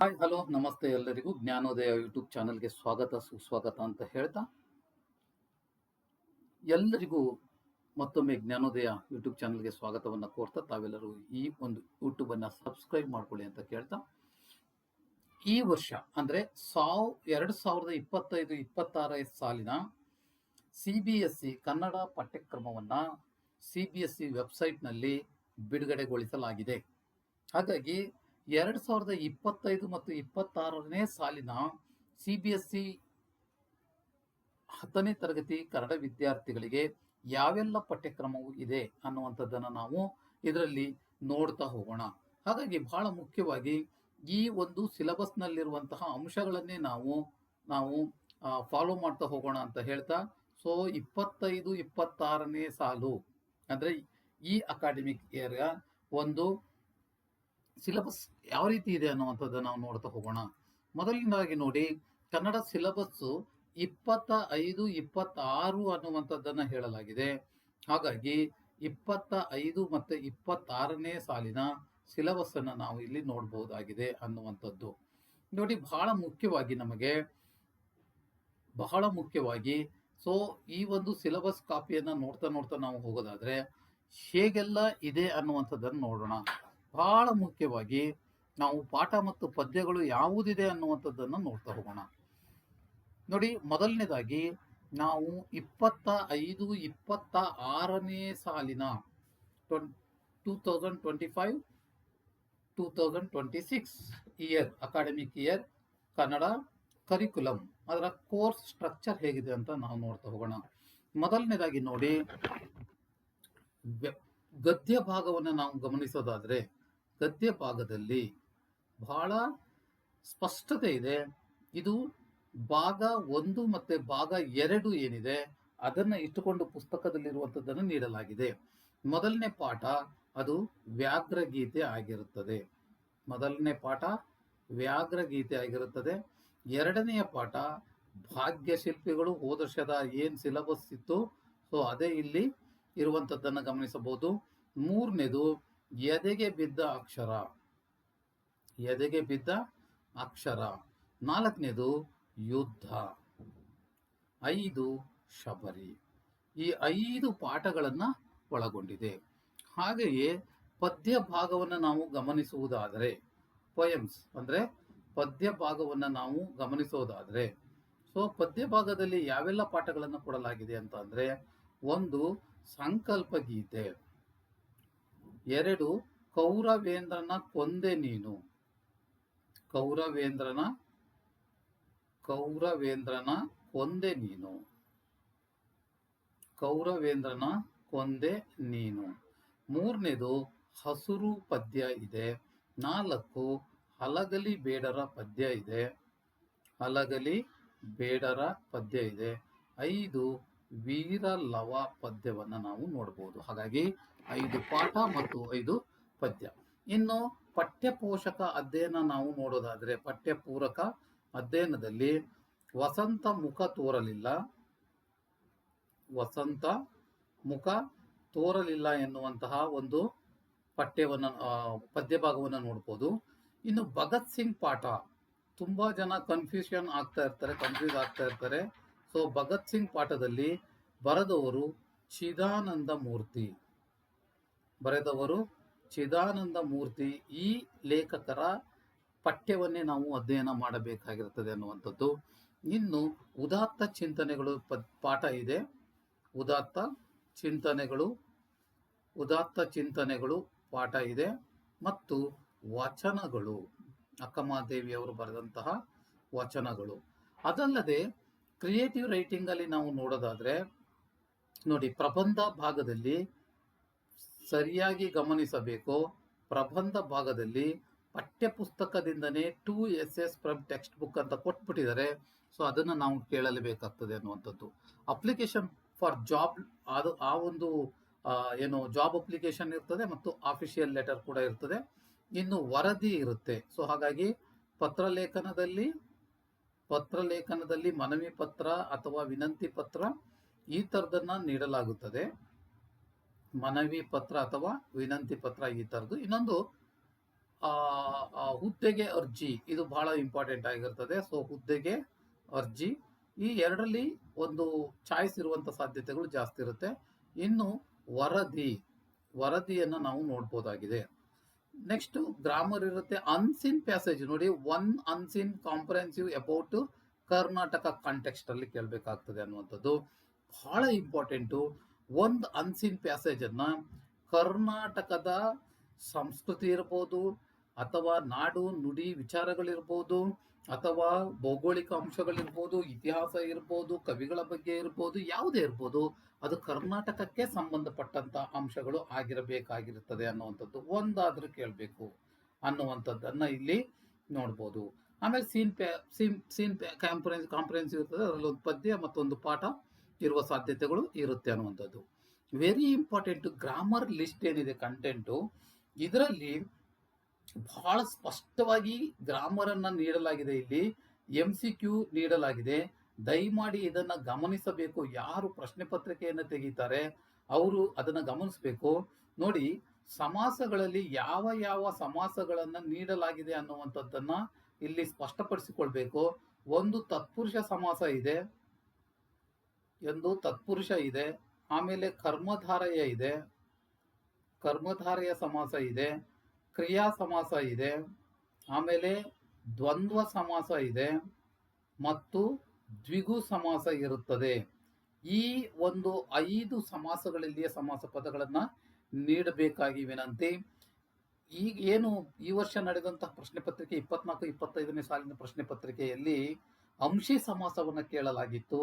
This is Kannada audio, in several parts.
ಹಾಯ್, ಹಲೋ, ನಮಸ್ತೆ ಎಲ್ಲರಿಗೂ. ಜ್ಞಾನೋದಯ ಯೂಟ್ಯೂಬ್ ಚಾನಲ್ಗೆ ಸ್ವಾಗತ, ಸುಸ್ವಾಗತ ಅಂತ ಹೇಳ್ತಾ ಎಲ್ಲರಿಗೂ ಮತ್ತೊಮ್ಮೆ ಜ್ಞಾನೋದಯ ಯೂಟ್ಯೂಬ್ ಚಾನಲ್ಗೆ ಸ್ವಾಗತವನ್ನು ಕೋರ್ತಾ ತಾವೆಲ್ಲರೂ ಈ ಒಂದು ಯೂಟ್ಯೂಬನ್ನು ಸಬ್ಸ್ಕ್ರೈಬ್ ಮಾಡ್ಕೊಳ್ಳಿ ಅಂತ ಕೇಳ್ತಾ ಈ ವರ್ಷ, ಅಂದರೆ ಸಾವ್, ಎರಡು ಸಾವಿರದ ಇಪ್ಪತ್ತೈದು, ಇಪ್ಪತ್ತಾರ ಸಾಲಿನ C B S C Kannada ಪಠ್ಯಕ್ರಮವನ್ನು ಸಿ ಬಿ ಎಸ್ ಸಿ ವೆಬ್ಸೈಟ್ನಲ್ಲಿ ಬಿಡುಗಡೆಗೊಳಿಸಲಾಗಿದೆ. ಹಾಗಾಗಿ ಎರಡು ಸಾವಿರದ ಇಪ್ಪತ್ತೈದು ಮತ್ತು ಇಪ್ಪತ್ತಾರನೇ ಸಾಲಿನ ಸಿ ಬಿ ಎಸ್ ಸಿ ಹತ್ತನೇ ತರಗತಿ ಕನ್ನಡ ವಿದ್ಯಾರ್ಥಿಗಳಿಗೆ ಯಾವೆಲ್ಲ ಪಠ್ಯಕ್ರಮವು ಇದೆ ಅನ್ನುವಂಥದ್ದನ್ನು ನಾವು ಇದರಲ್ಲಿ ನೋಡ್ತಾ ಹೋಗೋಣ. ಹಾಗಾಗಿ ಬಹಳ ಮುಖ್ಯವಾಗಿ ಈ ಒಂದು ಸಿಲೆಬಸ್ನಲ್ಲಿರುವಂತಹ ಅಂಶಗಳನ್ನೇ ನಾವು ನಾವು ಫಾಲೋ ಮಾಡ್ತಾ ಹೋಗೋಣ ಅಂತ ಹೇಳ್ತಾ ಸೊ ಇಪ್ಪತ್ತೈದು, ಇಪ್ಪತ್ತಾರನೇ ಸಾಲು, ಅಂದರೆ ಈ ಅಕಾಡೆಮಿಕ್ ಇಯರ್ ಒಂದು ಸಿಲೆಬಸ್ ಯಾವ ರೀತಿ ಇದೆ ಅನ್ನುವಂಥದ್ದು ನಾವು ನೋಡ್ತಾ ಹೋಗೋಣ. ಮೊದಲನೇದಾಗಿ ನೋಡಿ, ಕನ್ನಡ ಸಿಲೆಬಸ್ಸು ಇಪ್ಪತ್ತ ಐದು ಇಪ್ಪತ್ತಾರು ಅನ್ನುವಂಥದ್ದನ್ನು ಹೇಳಲಾಗಿದೆ. ಹಾಗಾಗಿ ಇಪ್ಪತ್ತ ಐದು ಮತ್ತು ಇಪ್ಪತ್ತಾರನೇ ಸಾಲಿನ ಸಿಲಬಸ್ ಅನ್ನು ನಾವು ಇಲ್ಲಿ ನೋಡಬಹುದಾಗಿದೆ ಅನ್ನುವಂಥದ್ದು. ನೋಡಿ, ಬಹಳ ಮುಖ್ಯವಾಗಿ ನಮಗೆ, ಬಹಳ ಮುಖ್ಯವಾಗಿ, ಸೊ, ಈ ಒಂದು ಸಿಲೆಬಸ್ ಕಾಪಿಯನ್ನು ನೋಡ್ತಾ ನೋಡ್ತಾ ನಾವು ಹೋಗೋದಾದ್ರೆ, ಹೇಗೆಲ್ಲ ಇದೆ ಅನ್ನುವಂಥದ್ದನ್ನು ನೋಡೋಣ. ಬಹಳ ಮುಖ್ಯವಾಗಿ ನಾವು ಪಾಠ ಮತ್ತು ಪದ್ಯಗಳು ಯಾವುದಿದೆ ಅನ್ನುವಂಥದ್ದನ್ನು ನೋಡ್ತಾ ಹೋಗೋಣ. ನೋಡಿ, ಮೊದಲನೇದಾಗಿ ನಾವು ಇಪ್ಪತ್ತ ಐದು, ಇಪ್ಪತ್ತ ಆರನೇ ಸಾಲಿನ two thousand twenty five two thousand twenty six year academic year Kannada curriculum ಅದರ ಕೋರ್ಸ್ ಸ್ಟ್ರಕ್ಚರ್ ಹೇಗಿದೆ ಅಂತ ನಾವು ನೋಡ್ತಾ ಹೋಗೋಣ. ಮೊದಲನೇದಾಗಿ ನೋಡಿ ಗದ್ಯ ಭಾಗವನ್ನು ನಾವು ಗಮನಿಸೋದಾದ್ರೆ ಗದ್ಯ ಭಾಗದಲ್ಲಿ ಬಹಳ ಸ್ಪಷ್ಟತೆ ಇದೆ. ಇದು ಭಾಗ ಒಂದು ಮತ್ತೆ ಭಾಗ ಎರಡು ಏನಿದೆ, ಅದನ್ನ ಇಟ್ಟುಕೊಂಡು ಪುಸ್ತಕದಲ್ಲಿರುವಂಥದ್ದನ್ನು ನೀಡಲಾಗಿದೆ. ಮೊದಲನೇ ಪಾಠ ಅದು ವ್ಯಾಘ್ರಗೀತೆ ಆಗಿರುತ್ತದೆ. ಮೊದಲನೇ ಪಾಠ ವ್ಯಾಘ್ರಗೀತೆ ಆಗಿರುತ್ತದೆ. ಎರಡನೆಯ ಪಾಠ ಭಾಗ್ಯಶಿಲ್ಪಿಗಳು ವರ್ಷದ ಏನ್ ಸಿಲಬಸ್ ಇತ್ತು, ಸೊ ಅದೇ ಇಲ್ಲಿ ಇರುವಂಥದ್ದನ್ನು ಗಮನಿಸಬಹುದು. ಮೂರನೇದು ಎದೆಗೆ ಬಿದ್ದ ಅಕ್ಷರ? ಎದೆಗೆ ಬಿದ್ದ ಅಕ್ಷರ? ನಾಲ್ಕನೇದು ಯುದ್ಧ. ಐದು ಶಬರಿ. ಈ ಐದು ಪಾಠಗಳನ್ನು ಒಳಗೊಂಡಿದೆ. ಹಾಗೆಯೇ ಪದ್ಯ ಭಾಗವನ್ನು ನಾವು ಗಮನಿಸುವುದಾದರೆ ಪೊಯಮ್ಸ್ ಅಂದರೆ ಪದ್ಯ ಭಾಗವನ್ನು ನಾವು ಗಮನಿಸೋದಾದರೆ ಸೊ ಪದ್ಯ ಭಾಗದಲ್ಲಿ ಯಾವೆಲ್ಲ ಪಾಠಗಳನ್ನು ಕೊಡಲಾಗಿದೆ ಅಂತ ಒಂದು ಸಂಕಲ್ಪ ಗೀತೆ. ಎರಡು, ಕೌರವೇಂದ್ರನ ಕೊಂದೆ ನೀನು. ಕೌರವೇಂದ್ರನ ಕೌರವೇಂದ್ರನ ಕೊಂದೆ ನೀನು. ಕೌರವೇಂದ್ರನ ಕೊಂದೆ ನೀನು. ಮೂರನೇದು, ಹಸುರು ಪದ್ಯ ಇದೆ. ನಾಲ್ಕು, ಹಲಗಲಿ ಬೇಡರ ಪದ್ಯ ಇದೆ. ಹಲಗಲಿ ಬೇಡರ ಪದ್ಯ ಇದೆ. ಐದು ವೀರ ಲವ ಪದ್ಯವನ್ನು ನಾವು ನೋಡಬಹುದು ಹಾಗಾಗಿ ಐದು ಪಾಠ ಮತ್ತು ಐದು ಪದ್ಯ. ಇನ್ನು ಪಠ್ಯಪೋಷಕ ಅಧ್ಯಯನ ನಾವು ನೋಡೋದಾದರೆ ಪಠ್ಯಪೂರಕ ಅಧ್ಯಯನದಲ್ಲಿ ವಸಂತ ಮುಖ ತೋರಲಿಲ್ಲ. ವಸಂತ ಮುಖ ತೋರಲಿಲ್ಲ ಎನ್ನುವಂತಹ ಒಂದು ಪಠ್ಯವನ್ನು ಪದ್ಯ ಭಾಗವನ್ನು ನೋಡ್ಬೋದು. ಇನ್ನು ಭಗತ್ ಸಿಂಗ್ ಪಾಠ. ತುಂಬಾ ಜನ ಕನ್ಫ್ಯೂಷನ್ ಆಗ್ತಾ ಇರ್ತಾರೆ ಕನ್ಫ್ಯೂಸ್ ಆಗ್ತಾ ಇರ್ತಾರೆ. ಸೊ ಭಗತ್ ಸಿಂಗ್ ಪಾಠದಲ್ಲಿ ಬರೆದವರು ಚಿದಾನಂದ ಮೂರ್ತಿ. ಬರೆದವರು ಚಿದಾನಂದ ಮೂರ್ತಿ ಈ ಲೇಖಕರ ಪಠ್ಯವನ್ನೇ ನಾವು ಅಧ್ಯಯನ ಮಾಡಬೇಕಾಗಿರುತ್ತದೆ ಅನ್ನುವಂಥದ್ದು. ಇನ್ನು ಉದಾತ್ತ ಚಿಂತನೆಗಳು ಪಾಠ ಇದೆ. ಉದಾತ್ತ ಚಿಂತನೆಗಳು ಉದಾತ್ತ ಚಿಂತನೆಗಳು ಪಾಠ ಇದೆ. ಮತ್ತು ವಚನಗಳು ಅಕ್ಕಮಹಾದೇವಿ ಅವರು ಬರೆದಂತಹ ವಚನಗಳು. ಅದಲ್ಲದೆ ಕ್ರಿಯೇಟಿವ್ ರೈಟಿಂಗ್ ಅಲ್ಲಿ ನಾವು ನೋಡೋದಾದ್ರೆ, ನೋಡಿ ಪ್ರಬಂಧ ಭಾಗದಲ್ಲಿ ಸರಿಯಾಗಿ ಗಮನಿಸಬೇಕು. ಪ್ರಬಂಧ ಭಾಗದಲ್ಲಿ ಪಠ್ಯಪುಸ್ತಕದಿಂದನೇ two essays from text book ಅಂತ ಕೊಟ್ಬಿಟ್ಟಿದ್ದಾರೆ. ಸೊ, ಅದನ್ನು ನಾವು ಕೇಳಲೇಬೇಕಾಗ್ತದೆ ಅನ್ನುವಂಥದ್ದು. ಅಪ್ಲಿಕೇಶನ್ ಫಾರ್ ಜಾಬ್ ಅದು, ಆ ಒಂದು ಏನು ಜಾಬ್ ಅಪ್ಲಿಕೇಶನ್ ಇರ್ತದೆ ಮತ್ತು ಆಫಿಷಿಯಲ್ ಲೆಟರ್ ಕೂಡ ಇರ್ತದೆ. ಇನ್ನು ವರದಿ ಇರುತ್ತೆ. ಸೊ, ಹಾಗಾಗಿ ಪತ್ರಲೇಖನದಲ್ಲಿ ಪತ್ರಲೇಖನದಲ್ಲಿ ಮನವಿ ಪತ್ರ ಅಥವಾ ವಿನಂತಿ ಪತ್ರ ಈ ಥರದನ್ನ ನೀಡಲಾಗುತ್ತದೆ. ಮನವಿ ಪತ್ರ ಅಥವಾ ವಿನಂತಿ ಪತ್ರ ಈ ಥರದ್ದು. ಇನ್ನೊಂದು ಹುದ್ದೆಗೆ ಅರ್ಜಿ. ಇದು ಬಹಳ ಇಂಪಾರ್ಟೆಂಟ್ ಆಗಿರ್ತದೆ. ಸೊ ಹುದ್ದೆಗೆ ಅರ್ಜಿ. ಈ ಎರಡರಲ್ಲಿ ಒಂದು ಚಾಯ್ಸ್ ಇರುವಂತ ಸಾಧ್ಯತೆಗಳು ಜಾಸ್ತಿ ಇರುತ್ತೆ. ಇನ್ನು ವರದಿ, ವರದಿಯನ್ನು ನಾವು ನೋಡ್ಬೋದಾಗಿದೆ. ನೆಕ್ಸ್ಟ್ ಗ್ರಾಮರ್ ಇರುತ್ತೆ. ಅನ್ಸಿನ್ ಪ್ಯಾಸೇಜ್ ನೋಡಿ one unseen comprehensive about Karnataka context ಅಲ್ಲಿ ಕೇಳಬೇಕಾಗ್ತದೆ ಅನ್ನುವಂಥದ್ದು. ಬಹಳ ಇಂಪಾರ್ಟೆಂಟು ಒಂದು ಅನ್ಸಿನ್ ಪ್ಯಾಸೇಜ್ ಅನ್ನ ಕರ್ನಾಟಕದ ಸಂಸ್ಕೃತಿ ಇರ್ಬೋದು, ಅಥವಾ ನಾಡು ನುಡಿ ವಿಚಾರಗಳಿರ್ಬೋದು, ಅಥವಾ ಭೌಗೋಳಿಕ ಅಂಶಗಳಿರ್ಬೋದು, ಇತಿಹಾಸ ಇರ್ಬೋದು, ಕವಿಗಳ ಬಗ್ಗೆ ಇರ್ಬೋದು, ಯಾವುದೇ ಇರ್ಬೋದು, ಅದು ಕರ್ನಾಟಕಕ್ಕೆ ಸಂಬಂಧಪಟ್ಟಂತ ಅಂಶಗಳು ಆಗಿರಬೇಕಾಗಿರುತ್ತದೆ ಅನ್ನುವಂಥದ್ದು ಒಂದಾದರೂ ಕೇಳಬೇಕು ಅನ್ನುವಂಥದ್ದನ್ನ ಇಲ್ಲಿ ನೋಡ್ಬೋದು. ಆಮೇಲೆ scene ಪ್ಯಾ scene scene comprehension comprehension ಇರ್ತದೆ, ಅದರಲ್ಲಿ ಒಂದು ಪದ್ಯ ಮತ್ತೊಂದು ಪಾಠ. ಇರುವ ಸಾಧ್ಯತೆಗಳು ಇರುತ್ತೆ ಅನ್ನುವಂಥದ್ದು. ವೆರಿ ಇಂಪಾರ್ಟೆಂಟ್ ಗ್ರಾಮರ್ ಲಿಸ್ಟ್ ಏನಿದೆ ಕಂಟೆಂಟು ಇದರಲ್ಲಿ ಬಹಳ ಸ್ಪಷ್ಟವಾಗಿ ಗ್ರಾಮರನ್ನು ನೀಡಲಾಗಿದೆ ಇಲ್ಲಿ ಎಂ ಸಿ ಕ್ಯೂ ನೀಡಲಾಗಿದೆ. ದಯಮಾಡಿ ಇದನ್ನ ಗಮನಿಸಬೇಕು. ಯಾರು ಪ್ರಶ್ನೆ ಪತ್ರಿಕೆಯನ್ನು ತೆಗಿತಾರೆ, ಅವರು ಅದನ್ನ ಗಮನಿಸಬೇಕು. ನೋಡಿ, ಸಮಾಸಗಳಲ್ಲಿ ಯಾವ ಯಾವ ಸಮಾಸಗಳನ್ನು ನೀಡಲಾಗಿದೆ ಅನ್ನುವಂಥದ್ದನ್ನು ಇಲ್ಲಿ ಸ್ಪಷ್ಟಪಡಿಸಿಕೊಳ್ಬೇಕು. ಒಂದು ತತ್ಪುರುಷ ಸಮಾಸ ಇದೆ ಒಂದು ತತ್ಪುರುಷ ಇದೆ. ಆಮೇಲೆ ಕರ್ಮಧಾರಯ ಇದೆ. ಕರ್ಮಧಾರಯ ಸಮಾಸ ಇದೆ. ಕ್ರಿಯಾ ಸಮಾಸ ಇದೆ. ಆಮೇಲೆ ದ್ವಂದ್ವ ಸಮಾಸ ಇದೆ ಮತ್ತು ದ್ವಿಗು ಸಮಾಸ ಇರುತ್ತದೆ. ಈ ಒಂದು ಐದು ಸಮಾಸಗಳಲ್ಲಿಯ ಸಮಾಸ ಪದಗಳನ್ನು ನೀಡಬೇಕಾಗಿ ವಿನಂತಿ ಈಗ ಏನು ಈ ವರ್ಷ ನಡೆದಂತಹ ಪ್ರಶ್ನೆ ಪತ್ರಿಕೆ ಇಪ್ಪತ್ನಾಲ್ಕು, ಇಪ್ಪತ್ತೈದನೇ ಸಾಲಿನ ಪ್ರಶ್ನೆ ಪತ್ರಿಕೆಯಲ್ಲಿ ಅಂಶಿ ಸಮಾಸವನ್ನು ಕೇಳಲಾಗಿತ್ತು.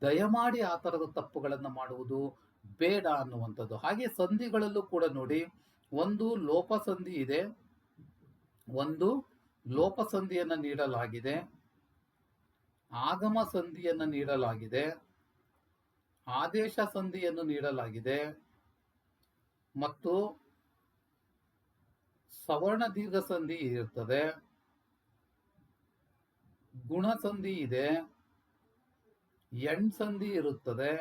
ದಯಮಾಡಿ ಆ ತರದ ತಪ್ಪುಗಳನ್ನು ಮಾಡುವುದು ಬೇಡ ಅನ್ನುವಂಥದ್ದು. ಹಾಗೆ ಸಂಧಿಗಳಲ್ಲೂ ಕೂಡ ನೋಡಿ, ಒಂದು ಲೋಪ ಸಂಧಿ ಇದೆ. ಒಂದು ಲೋಪ ಸಂಧಿಯನ್ನ ನೀಡಲಾಗಿದೆ. ಆಗಮ ಸಂಧಿಯನ್ನ ನೀಡಲಾಗಿದೆ. ಆದೇಶ ಸಂಧಿಯನ್ನು ನೀಡಲಾಗಿದೆ. ಮತ್ತು ಸವರ್ಣ ದೀರ್ಘ ಸಂಧಿ ಇರುತ್ತದೆ. ಗುಣ ಸಂಧಿ ಇದೆ. ಎಣ್ ಸಂಧಿ ಇರುತ್ತದೆ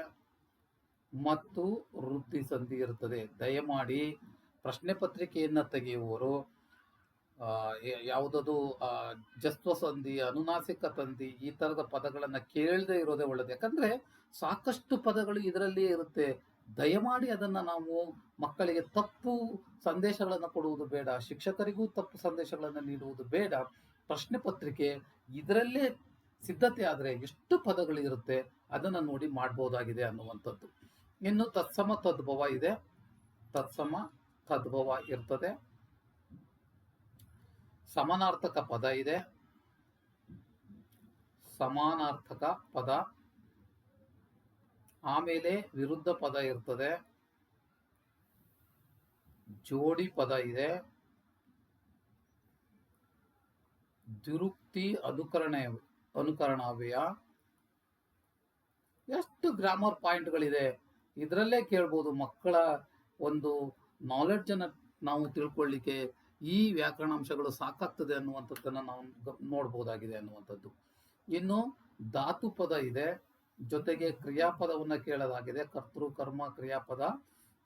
ಮತ್ತು ವೃದ್ಧಿ ಸಂಧಿ ಇರುತ್ತದೆ. ದಯಮಾಡಿ ಪ್ರಶ್ನೆ ಪತ್ರಿಕೆಯನ್ನ ತೆಗೆಯುವವರು ಯಾವುದದು ಆ, ಜಸ್ವ ಸಂಧಿ ಅನುನಾಸಿಕ ಸಂಧಿ ಈ ತರದ ಪದಗಳನ್ನು ಕೇಳದೆ ಇರೋದೇ ಒಳ್ಳೆಯದು ಯಾಕಂದರೆ ಸಾಕಷ್ಟು ಪದಗಳು ಇದರಲ್ಲಿಯೇ ಇರುತ್ತೆ. ದಯಮಾಡಿ ಅದನ್ನ ನಾವು ಮಕ್ಕಳಿಗೆ ತಪ್ಪು ಸಂದೇಶಗಳನ್ನು ಕೊಡುವುದು ಬೇಡ ಶಿಕ್ಷಕರಿಗೂ ತಪ್ಪು ಸಂದೇಶಗಳನ್ನು ನೀಡುವುದು ಬೇಡ. ಪ್ರಶ್ನೆ ಪತ್ರಿಕೆ ಇದರಲ್ಲೇ ಸಿದ್ಧತೆ ಆದರೆ ಎಷ್ಟು ಪದಗಳು ಇರುತ್ತೆ ಅದನ್ನ ನೋಡಿ ಮಾಡಬಹುದಾಗಿದೆ ಅನ್ನುವಂಥದ್ದು. ಇನ್ನು ತತ್ಸಮ ತದ್ಭವ ಇದೆ. ತತ್ಸಮ ತದ್ಭವ ಇರ್ತದೆ. ಸಮಾನಾರ್ಥಕ ಪದ ಇದೆ. ಸಮಾನಾರ್ಥಕ ಪದ. ಆಮೇಲೆ ವಿರುದ್ಧ ಪದ ಇರ್ತದೆ. ಜೋಡಿ ಪದ ಇದೆ. ದುರುಕ್ತಿ ಅನುಕರಣ ಅನುಕರಣಾವ್ಯಯ ಎಷ್ಟು ಗ್ರಾಮರ್ ಪಾಯಿಂಟ್ಗಳಿದೆ ಇದರಲ್ಲೇ ಕೇಳ್ಬೋದು ಮಕ್ಕಳ ಒಂದು ನಾಲೆಡ್ಜನ್ನು ನಾವು ತಿಳ್ಕೊಳ್ಳಿಕ್ಕೆ ಈ ವ್ಯಾಕರಣಾಂಶಗಳು ಸಾಕಾಗ್ತದೆ ಅನ್ನುವಂಥದ್ದನ್ನು ನಾವು ನೋಡ್ಬೋದಾಗಿದೆ ಅನ್ನುವಂಥದ್ದು. ಇನ್ನು ಧಾತು ಪದ ಇದೆ. ಜೊತೆಗೆ ಕ್ರಿಯಾಪದವನ್ನ ಕೇಳಲಾಗಿದೆ. ಕರ್ತೃ, ಕರ್ಮ, ಕ್ರಿಯಾಪದ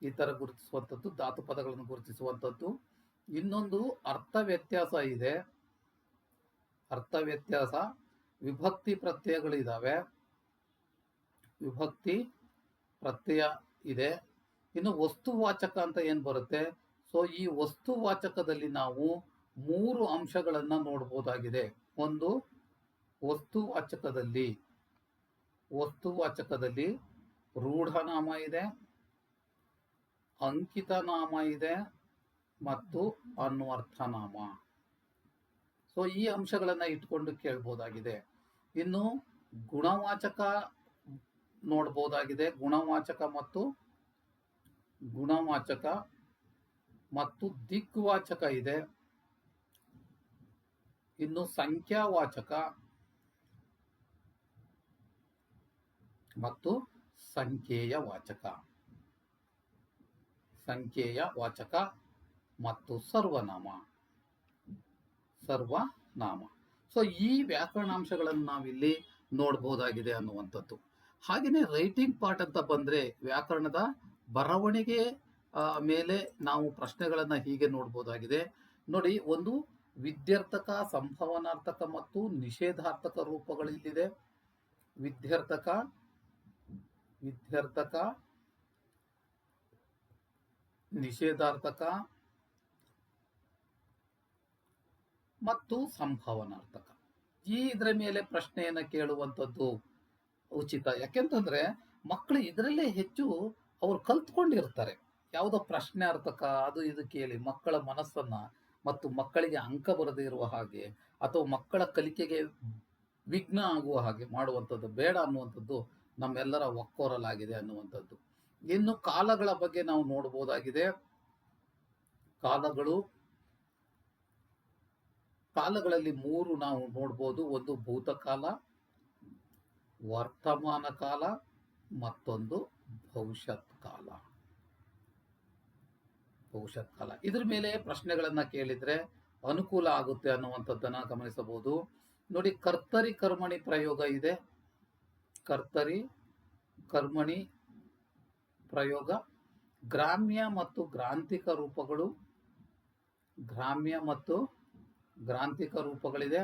ಈ ಥರ ಗುರುತಿಸುವಂಥದ್ದು, ಧಾತು ಪದಗಳನ್ನು ಗುರುತಿಸುವಂಥದ್ದು. ಇನ್ನೊಂದು ಅರ್ಥ ವ್ಯತ್ಯಾಸ ಇದೆ. ಅರ್ಥ ವ್ಯತ್ಯಾಸ ವಿಭಕ್ತಿ ಪ್ರತ್ಯಯಗಳು ಇದಾವೆ. ವಿಭಕ್ತಿ ಪ್ರತ್ಯಯ ಇದೆ. ಇನ್ನು ವಸ್ತುವಾಚಕ ಅಂತ ಏನು ಬರುತ್ತೆ? ಸೊ ಈ ವಸ್ತುವಾಚಕದಲ್ಲಿ ನಾವು ಮೂರು ಅಂಶಗಳನ್ನು ನೋಡಬಹುದಾಗಿದೆ ಒಂದು, ವಸ್ತುವಾಚಕದಲ್ಲಿ ವಸ್ತುವಾಚಕದಲ್ಲಿ ರೂಢನಾಮ ಇದೆ ಅಂಕಿತ ನಾಮ ಇದೆ ಮತ್ತು ಅನ್ವರ್ಥನಾಮ. ಸೊ ಈ ಅಂಶಗಳನ್ನು ಇಟ್ಕೊಂಡು ಕೇಳ್ಬೋದಾಗಿದೆ. ಇನ್ನು ಗುಣವಾಚಕ ನೋಡ್ಬೋದಾಗಿದೆ. ಗುಣವಾಚಕ ಮತ್ತು ಗುಣವಾಚಕ ಮತ್ತು ದಿಕ್ವಾಚಕ ಇದೆ. ಇನ್ನು ಸಂಖ್ಯಾವಾಚಕ ಮತ್ತು ಸಂಖ್ಯೆಯ ವಾಚಕ ಸಂಖ್ಯೆಯ ವಾಚಕ ಮತ್ತು ಸರ್ವನಾಮ. ಸರ್ವನಾಮ ಸೊ ಈ ವ್ಯಾಕರಣಾಂಶಗಳನ್ನು ನಾವಿಲ್ಲಿ ನೋಡಬಹುದಾಗಿದೆ ಅನ್ನುವಂಥದ್ದು. ಹಾಗೆಯೇ ರೈಟಿಂಗ್ ಪಾರ್ಟ್ ಅಂತ ಬಂದ್ರೆ ವ್ಯಾಕರಣದ ಬರವಣಿಗೆ ಮೇಲೆ ನಾವು ಪ್ರಶ್ನೆಗಳನ್ನು ಹೀಗೆ ನೋಡಬಹುದಾಗಿದೆ ನೋಡಿ, ಒಂದು ವಿದ್ಯಾರ್ಥಕ ಸಂಭವನಾರ್ಥಕ ಮತ್ತು ನಿಷೇಧಾರ್ಥಕ ರೂಪಗಳಿಲ್ಲಿದೆ. ವಿದ್ಯಾರ್ಥಕ ವಿದ್ಯಾರ್ಥಕ, ನಿಷೇಧಾರ್ಥಕ ಮತ್ತು ಸಂಭವನಾರ್ಥಕ. ಈ ಇದರ ಮೇಲೆ ಪ್ರಶ್ನೆಯನ್ನ ಕೇಳುವಂಥದ್ದು ಉಚಿತ. ಯಾಕೆಂತಂದ್ರೆ ಮಕ್ಕಳು ಇದರಲ್ಲೇ ಹೆಚ್ಚು ಅವರು ಕಲ್ತ್ಕೊಂಡಿರ್ತಾರೆ. ಯಾವುದೋ ಪ್ರಶ್ನೆ ಅರ್ಥಕ ಅದು ಇದು ಕೇಳಿ ಮಕ್ಕಳ ಮನಸ್ಸನ್ನ ಮತ್ತು ಮಕ್ಕಳಿಗೆ ಅಂಕ ಬರದೇ ಇರುವ ಹಾಗೆ ಅಥವಾ ಮಕ್ಕಳ ಕಲಿಕೆಗೆ ವಿಘ್ನ ಆಗುವ ಹಾಗೆ ಮಾಡುವಂಥದ್ದು ಬೇಡ ಅನ್ನುವಂಥದ್ದು ನಮ್ಮೆಲ್ಲರ ಒಕ್ಕೋರಲಾಗಿದೆ ಅನ್ನುವಂಥದ್ದು. ಇನ್ನು ಕಾಲಗಳ ಬಗ್ಗೆ ನಾವು ನೋಡಬಹುದಾಗಿದೆ ಕಾಲಗಳು ಕಾಲಗಳಲ್ಲಿ ಮೂರು ನಾವು ನೋಡ್ಬೋದು. ಒಂದು ಭೂತಕಾಲ ವರ್ತಮಾನ ಕಾಲ, ಮತ್ತೊಂದು ಭವಿಷ್ಯತ್ ಕಾಲ. ಭವಿಷ್ಯತ್ ಕಾಲ. ಇದ್ರ ಮೇಲೆ ಪ್ರಶ್ನೆಗಳನ್ನ ಕೇಳಿದ್ರೆ ಅನುಕೂಲ ಆಗುತ್ತೆ ಅನ್ನುವಂಥದ್ದನ್ನ ಗಮನಿಸಬಹುದು. ನೋಡಿ, ಕರ್ತರಿ ಕರ್ಮಣಿ ಪ್ರಯೋಗ ಇದೆ. ಕರ್ತರಿ ಕರ್ಮಣಿ ಪ್ರಯೋಗ. ಗ್ರಾಮ್ಯ ಮತ್ತು ಗ್ರಾಂಥಿಕ ರೂಪಗಳು, ಗ್ರಾಮ್ಯ ಮತ್ತು ಗ್ರಾಂಥಿಕ ರೂಪಗಳಿದೆ.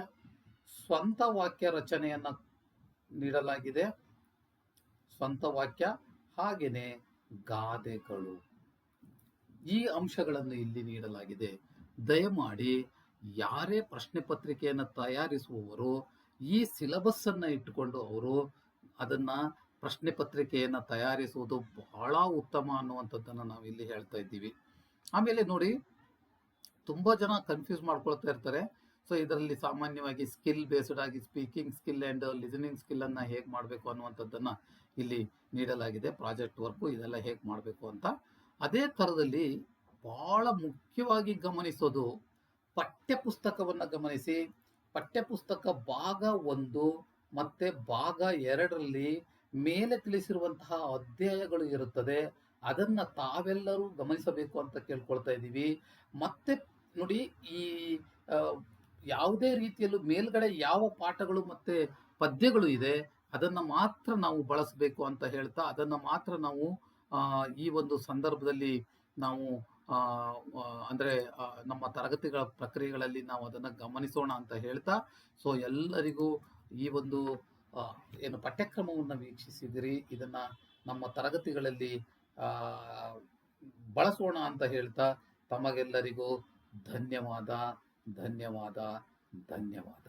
ಸ್ವಂತ ವಾಕ್ಯ ರಚನೆಯನ್ನು ನೀಡಲಾಗಿದೆ. ಸ್ವಂತ ವಾಕ್ಯ ಹಾಗೇನೆ ಗಾದೆಗಳು. ಈ ಅಂಶಗಳನ್ನು ಇಲ್ಲಿ ನೀಡಲಾಗಿದೆ. ದಯಮಾಡಿ ಯಾರೇ ಪ್ರಶ್ನೆ ಪತ್ರಿಕೆಯನ್ನು ತಯಾರಿಸುವವರು, ಈ ಸಿಲಬಸ್ ಅನ್ನ ಇಟ್ಟುಕೊಂಡು ಅವರು ಅದನ್ನ ಪ್ರಶ್ನೆ ಪತ್ರಿಕೆಯನ್ನು ತಯಾರಿಸುವುದು ಬಹಳ ಉತ್ತಮ ಅನ್ನುವಂಥದ್ದನ್ನು ನಾವು ಇಲ್ಲಿ ಹೇಳ್ತಾ ಇದ್ದೀವಿ. ಆಮೇಲೆ ನೋಡಿ ತುಂಬಾ ಜನ ಕನ್ಫ್ಯೂಸ್ ಮಾಡ್ಕೊಳ್ತಾ ಇರ್ತಾರೆ. ಸೊ ಇದರಲ್ಲಿ ಸಾಮಾನ್ಯವಾಗಿ ಸ್ಕಿಲ್ ಬೇಸ್ಡ್ ಆಗಿ speaking skill and listening skill ಅನ್ನ ಹೇಗೆ ಮಾಡಬೇಕು ಅನ್ನುವಂಥದ್ದನ್ನ ಇಲ್ಲಿ ನೀಡಲಾಗಿದೆ. ಪ್ರಾಜೆಕ್ಟ್ ವರ್ಕು ಇದೆಲ್ಲ ಹೇಗೆ ಮಾಡಬೇಕು ಅಂತ. ಅದೇ ಥರದಲ್ಲಿ ಬಹಳ ಮುಖ್ಯವಾಗಿ ಗಮನಿಸೋದು ಪಠ್ಯ ಪುಸ್ತಕವನ್ನು ಗಮನಿಸಿ. ಪಠ್ಯಪುಸ್ತಕ ಭಾಗ ಒಂದು ಮತ್ತೆ ಭಾಗ ಎರಡರಲ್ಲಿ ಮೇಲೆ ತಿಳಿಸಿರುವಂತಹ ಅಧ್ಯಾಯಗಳು ಇರುತ್ತದೆ. ಅದನ್ನ ತಾವೆಲ್ಲರೂ ಗಮನಿಸಬೇಕು ಅಂತ ಕೇಳ್ಕೊಳ್ತಾ ಇದ್ದೀವಿ. ಮತ್ತೆ ನೋಡಿ ಈ ಯಾವುದೇ ರೀತಿಯಲ್ಲೂ ಮೇಲ್ಗಡೆ ಯಾವ ಪಾಠಗಳು ಮತ್ತೆ ಪದ್ಯಗಳು ಇದೆ, ಅದನ್ನ ಮಾತ್ರ ನಾವು ಬಳಸಬೇಕು ಅಂತ ಹೇಳ್ತಾ, ಅದನ್ನ ಮಾತ್ರ ನಾವು ಈ ಒಂದು ಸಂದರ್ಭದಲ್ಲಿ ನಾವು ಅಂದ್ರೆ ನಮ್ಮ ತರಗತಿಗಳ ಪ್ರಕ್ರಿಯೆಗಳಲ್ಲಿ ನಾವು ಅದನ್ನ ಗಮನಿಸೋಣ ಅಂತ ಹೇಳ್ತಾ, ಸೊ ಎಲ್ಲರಿಗೂ ಈ ಒಂದು ಏನು ಪಠ್ಯಕ್ರಮವನ್ನು ವೀಕ್ಷಿಸಿದಿರಿ, ಇದನ್ನ ನಮ್ಮ ತರಗತಿಗಳಲ್ಲಿ ಬಳಸೋಣ ಅಂತ ಹೇಳ್ತಾ, ತಮಗೆಲ್ಲರಿಗೂ ಧನ್ಯವಾದ ಧನ್ಯವಾದ ಧನ್ಯವಾದ.